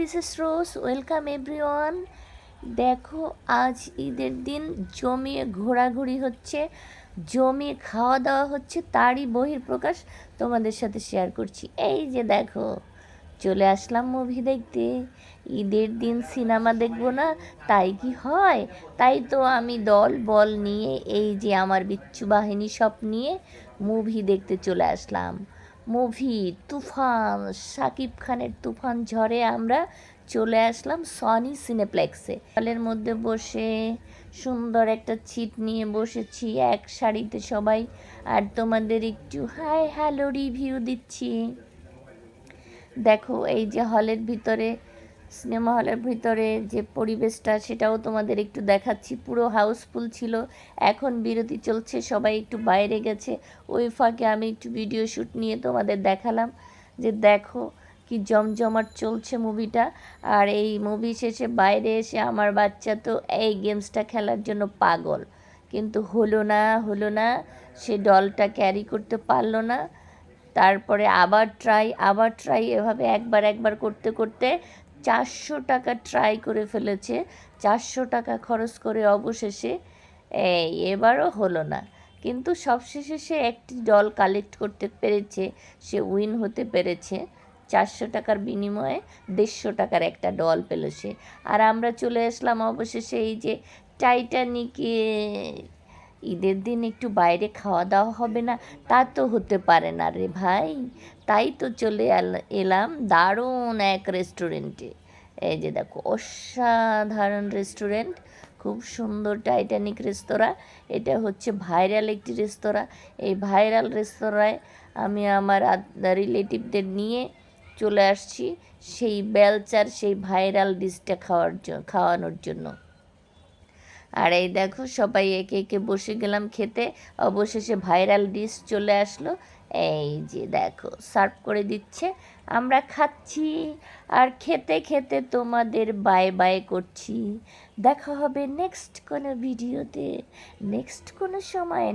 This is Rose welcome everyone দেখো, আজ ঈদের দিন জমিয়ে ঘোরাঘুরি হচ্ছে, জমিয়ে খাওয়া দাওয়া হচ্ছে, তারই বহির্প্রকাশ তোমাদের সাথে শেয়ার করছি। এই যে দেখো, চলে আসলাম মুভি দেখতে। ঈদের দিন সিনেমা দেখব না, তাই কি হয়? তাই তো আমি দল, বল নিয়ে, এই যে আমার বিচ্ছু বাহিনী সব নিয়ে মুভি দেখতে চলে আসলাম। মুভি, তুফান, সাকিব খানের তুফান ঝড়ে আমরা চলে আসলাম সনি সিনেপ্লেক্সে হলের মধ্যে বসে সুন্দর একটা ছিট নিয়ে বসেছি, এক শাড়িতে সবাই। আর তোমাদের একটু হাই হ্যালো রিভিউ দিচ্ছি। দেখো, এই যে হলের ভিতরে সিনেমা হলের ভিতরে যে পরিবেশটা, সেটাও তোমাদের একটু দেখাচ্ছি। পুরো হাউসফুল ছিল। এখন বিরতি চলছে, সবাই একটু বাইরে গেছে। ওই ফাঁকে আমি একটু ভিডিও শ্যুট নিয়ে তোমাদের দেখালাম যে দেখো কি জমজমাট চলছে মুভিটা। আর এই মুভি শেষে বাইরে এসে আমার বাচ্চা তো এই গেমসটা খেলার জন্য পাগল। কিন্তু হলো না হলো না, সে ডলটা ক্যারি করতে পারল না। তারপরে আবার ট্রাই আবার ট্রাই এভাবে একবার একবার করতে করতে চারশো টাকা ট্রাই করে ফেলেছে, চারশো টাকা খরচ করে অবশেষে এবারও হলো না। কিন্তু সবশেষে সে একটি ডল কালেক্ট করতে পেরেছে, সে উইন হতে পেরেছে। চারশো টাকার বিনিময়ে দেড়শো টাকার একটা ডল পেল সে। আর আমরা চলে আসলাম অবশেষে এই যে টাইটানিকে ঈদের দিন একটু বাইরে খাওয়া দাওয়া হবে না, তা তো হতে পারে না রে ভাই। তাই তো চলে এলাম দারুণ এক রেস্টুরেন্টে এই যে দেখো, অসাধারণ রেস্টুরেন্ট খুব সুন্দর টাইটানিক রেস্তোরাঁ এটা হচ্ছে ভাইরাল একটি রেস্তোরাঁ এই ভাইরাল রেস্তোরাঁয় আমি আমার রিলেটিভদের নিয়ে চলে আসছি সেই বেলচার সেই ভাইরাল ডিশটা খাওয়ার জন্য খাওয়ানোর জন্য। আর এই দেখো সবাই একে একে বসে গেলাম খেতে। অবশেষে ভাইরাল ডিশ চলে আসলো। এই যে দেখো, সার্ভ করে দিচ্ছে। আমরা খাচ্ছি। আর খেতে খেতে তোমাদের বাই বাই করছি। দেখা হবে নেক্সট কোনো ভিডিওতে। নেক্সট কোনো সময়।